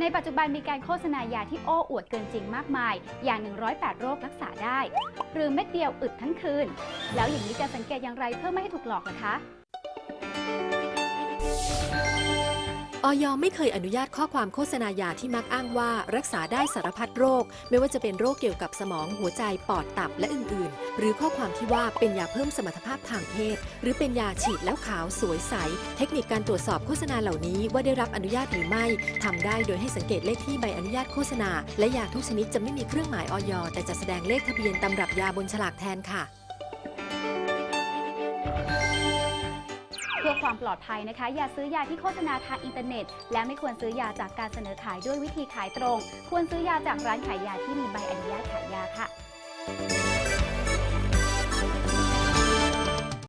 ในปัจจุบันมีการโฆษณายาที่โอ้อวดเกินจริงมากมาย อย่าง 108 โรครักษาได้ หรือเม็ดเดียวอึดทั้งคืน แล้วอย่างนี้จะสังเกตอย่างไรเพื่อไม่ให้ถูกหลอกล่ะคะ ออยไม่เคยอนุญาตข้อความโฆษณายาที่มักอ้างว่ารักษาได้สารพัดโรค ไม่ว่าจะเป็นโรคเกี่ยวกับสมองหัวใจปอดตับและอื่น ๆ หรือข้อความที่ว่าเป็นยาเพิ่มสมรรถภาพทางเพศ หรือเป็นยาฉีดแล้วขาวสวยใส เทคนิคการตรวจสอบโฆษณาเหล่านี้ว่าได้รับอนุญาตหรือไม่ทำได้โดยให้สังเกตเลขที่ใบอนุญาตโฆษณา และยาทุกชนิดจะไม่มีเครื่องหมายออยแต่จะแสดงเลขทะเบียนตำรับยาบนฉลากแทนค่ะ พื่อความปลอดภัยนะคะ อย่าซื้อยาที่โฆษณาทางอินเทอร์เน็ต และไม่ควรซื้อยาจากการเสนอขายด้วยวิธีขายตรง ควรซื้อยาจากร้านขายยาที่มีใบอนุญาตขายยาค่ะ